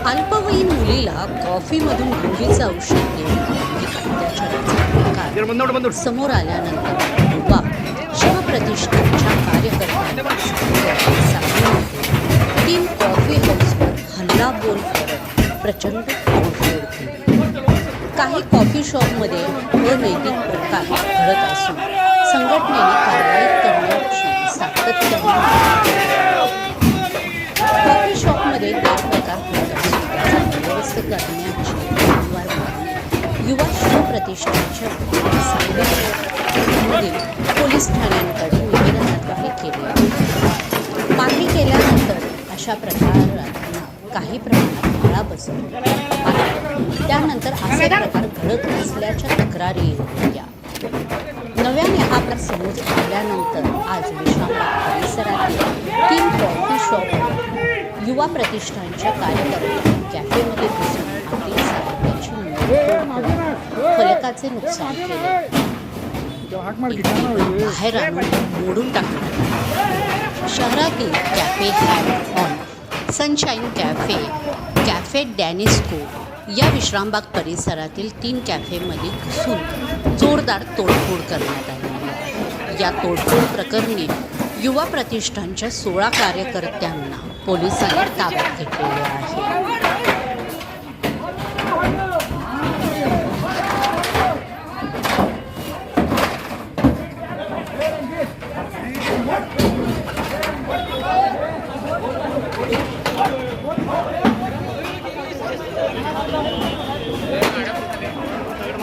अल्पवयीन मुलीला कॉफीमधून गुंगीचं औषध देऊन लैंगिक अत्याचाराचा प्रकार समोर आल्यानंतर युवा शिवप्रतिष्ठानच्या कार्यकर्त्यांनी तीन कॉफी हाऊसवर हल्लाबोल करत प्रचंड काही कॉफी शॉपमध्ये अनैतिक प्रकार घडत असून संघटनेने कारवाई करण्याची शिवप्रतिष्ठानच्या वतीने पोलीस ठाण्यांकडे निवेदनाद्वारे केले. मागणी केल्यानंतर अशा प्रकारांना काही प्रमाणात आळा बसवला त्यानंतर असे प्रकार घडत नसल्याच्या तक्रारी होत्या नव्याने हा प्रसंग आल्यानंतर आज विश्रामबाग परिसरातील तीन कॉफी शॉप युवा प्रतिष्ठानच्या कार्यकर्त्यांनी कॅफेमध्ये घुसून आपली साहित्याची फलकाचे नुकसान केले बाहेर आणून मोडून आले. शहरातील cafe hat on sunshine cafe cafe Danisco या विश्रामबाग परिसरातील तीन कॅफेमध्ये घुसून जोरदार तोडफोड करण्यात आली. या तोडफोड प्रकरणी युवा प्रतिष्ठानच्या सोळा कार्यकर्त्यांना पोलिसांनी ताब्यात घेतलेले आहे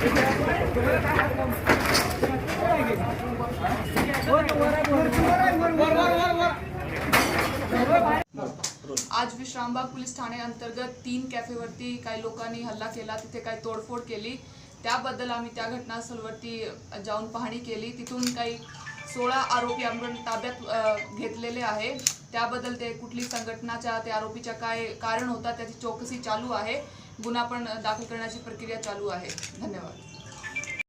आज विश्रामबाग पोलीस ठाणे अंतर्गत तीन कॅफेवरती काही लोकांनी हल्ला केला तिथे काही तोडफोड केली. त्याबद्दल आम्ही त्या घटनास्थळवरती जाऊन पाहणी केली. तिथून काही सोळा आरोपी आपण ताब्यात घेतलेले आहे. त्याबद्दल ते कुठली संघटनाच्या त्या आरोपीच्या काय कारण होता त्याची चौकशी चालू आहे. गुन्हा पण दाखल करण्याची प्रक्रिया चालू आहे. धन्यवाद.